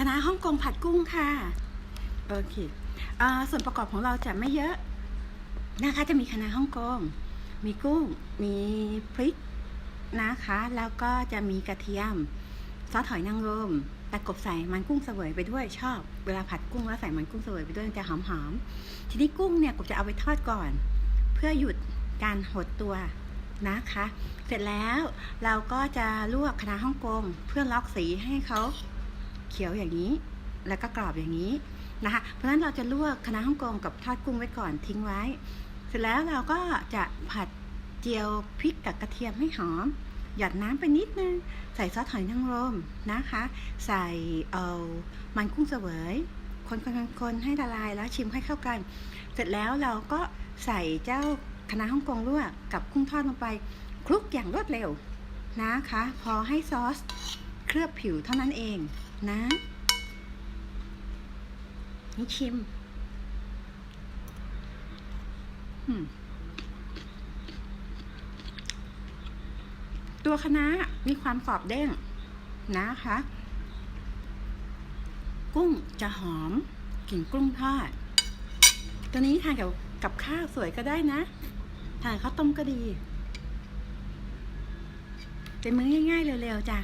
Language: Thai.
คณะฮ่องกงผัดกุ้งค่ะ โอเคอส่วนประกอบของเราจะไม่เยอะนะคะ จะมีคณะฮ่องกง มีกุ้ง มีพริกนะคะ แล้วก็จะมีกระเทียม ซอสหอยนางรมตะกบใส่มันกุ้งเสวยไปด้วยชอบ เวลาผัดกุ้งแล้วใส่มันกุ้งเสวยไปด้วยจะหอมๆ ทีนี้กุ้งเนี่ยกบจะเอาไปทอดก่อน เพื่อหยุดการหดตัวนะคะ เสร็จแล้วเราก็จะลวกคณะฮ่องกง เพื่อล็อกสีให้เขา ขียวอย่างนี้ แล้วก็กรอบอย่างนี้นะคะ เพราะฉะนั้นเราจะลวกคณะฮ่องกงกับทอดกุ้งไว้ก่อนทิ้งไว้ เสร็จแล้วเราก็จะผัดเจียวพริกกับกระเทียมให้หอม หยดน้ำไปนิดนึง ใส่ซอสหอยนางรมนะคะ ใส่เออมันกุ้งเสวย คนคนคนให้ละลายแล้วชิมให้เข้ากัน เสร็จแล้วเราก็ใส่เจ้าคณะฮ่องกงลวกกับกุ้งทอดลงไปคลุกอย่างรวดเร็วนะคะ พอให้ซอส ลือบผิวเท่านั้นเองนะนี่ชิมอืมตัวคณะมีความกรอบเด้งนะคะ กุ้งจะหอมกลิ่นกุ้งทอด ตัวนี้ทานกับกับข้าวสวยก็ได้นะทานข้าวต้มก็ดี เป็นมื้อง่ายๆเร็วๆจ้ะ